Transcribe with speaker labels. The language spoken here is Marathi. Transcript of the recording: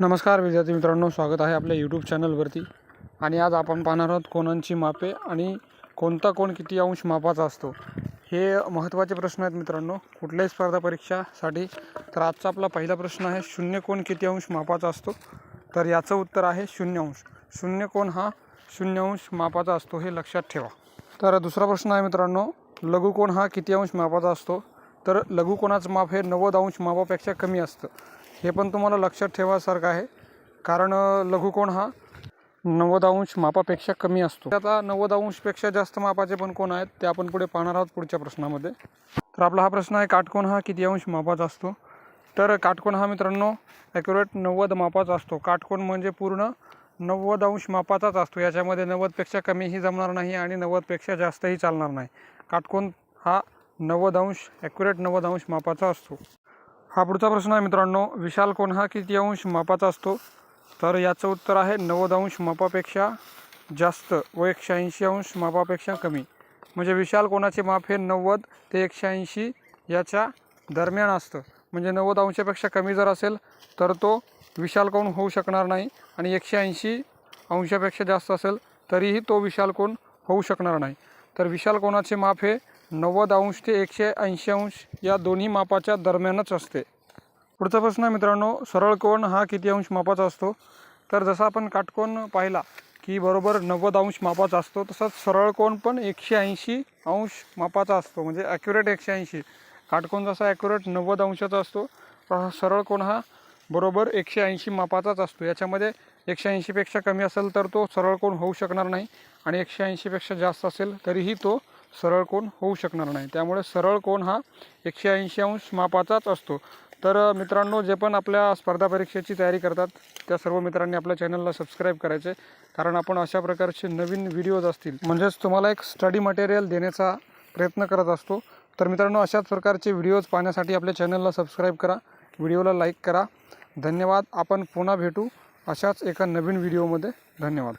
Speaker 1: नमस्कार विद्यार्थी मित्रांनो स्वागत आहे आपल्या यूट्यूब चॅनलवरती. आणि आज आपण पाहणार आहोत कोणांची मापे आणि कोणता कोण किती अंश मापाचा असतो. हे महत्त्वाचे प्रश्न आहेत मित्रांनो कुठल्याही स्पर्धा परीक्षासाठी. तर आजचा आपला पहिला प्रश्न आहे शून्य कोण किती अंश मापाचा असतो? तर याचं उत्तर आहे शून्य अंश. शून्य कोण हा शून्य अंश मापाचा असतो हे लक्षात ठेवा. तर दुसरा प्रश्न आहे मित्रांनो लघुकोण हा किती अंश मापाचा असतो? तर लघुकोणाचं माप हे नव्वद अंश मापापेक्षा कमी असतं. हे पण तुम्हाला लक्षात ठेवासारखं आहे. कारण लघुकोण हा नव्वद अंश मापापेक्षा कमी असतो. आता नव्वद अंशपेक्षा जास्त मापाचे पण कोण आहेत ते आपण पुढे पाहणार आहोत पुढच्या प्रश्नामध्ये. तर आपला हा प्रश्न आहे काटकोण हा किती अंश मापाचा असतो? तर काटकोण हा मित्रांनो ॲक्युरेट नव्वद मापाचा असतो. काटकोण म्हणजे पूर्ण नव्वद अंश मापाचाच असतो. याच्यामध्ये नव्वदपेक्षा कमीही जमणार नाही आणि नव्वदपेक्षा जास्तही चालणार नाही. काटकोण हा नव्वद अंश ॲक्युरेट नव्वद अंश मापाचा असतो. हा पुढचा प्रश्न आहे मित्रांनो. विशाल कोण हा किती अंश मापाचा असतो? तर याचं उत्तर आहे नव्वद अंश मापापेक्षा जास्त व एकशे ऐंशी अंश मापापेक्षा कमी. म्हणजे विशाल कोणाचे माप हे नव्वद ते एकशे ऐंशी याच्या दरम्यान असतं. म्हणजे नव्वद अंशापेक्षा कमी जर असेल तर तो विशाल कोण होऊ शकणार नाही आणि एकशे ऐंशी अंशापेक्षा जास्त असेल तरीही तो विशाल कोण होऊ शकणार नाही. तर विशाल कोणाचे माप हे नव्वद अंश ते एकशे ऐंशी अंश या दोन्ही मापाच्या दरम्यानच असते. पुढचा प्रश्न मित्रांनो सरळ कोण हा किती अंश मापाचा असतो? तर जसा आपण काटकोन पाहिला की बरोबर नव्वद अंश मापाचा असतो तसाच सरळ कोण पण एकशे ऐंशी अंश मापाचा असतो म्हणजे ॲक्युरेट एकशे ऐंशी. काटकोन जसा ॲक्युरेट नव्वद अंशाचा असतो सरळ कोण हा बरोबर एकशे ऐंशी मापाचाच असतो. याच्यामध्ये एकशे ऐंशीपेक्षा कमी असेल तर तो सरळ कोण होऊ शकणार नाही आणि एकशे ऐंशीपेक्षा जास्त असेल तरीही तो सरळ कोण होऊ शकणार नाही. त्यामुळे सरळ कोण हा एकशे ऐंशी अंश मापाचाच असतो. तर मित्रांनो जे पण आपल्या स्पर्धा परीक्षेची तयारी करतात त्या सर्व मित्रांनी आपल्या चॅनलला सबस्क्राईब करायचे. कारण आपण अशा प्रकारचे नवीन व्हिडिओज असतील म्हणजेच तुम्हाला एक स्टडी मटेरियल देण्याचा प्रयत्न करत असतो. तर मित्रांनो अशाच प्रकारचे व्हिडिओज पाहण्यासाठी आपल्या चॅनलला सबस्क्राईब करा व्हिडिओला लाईक करा. धन्यवाद. आपण पुन्हा भेटू अशाच एका नवीन व्हिडिओमध्ये. धन्यवाद.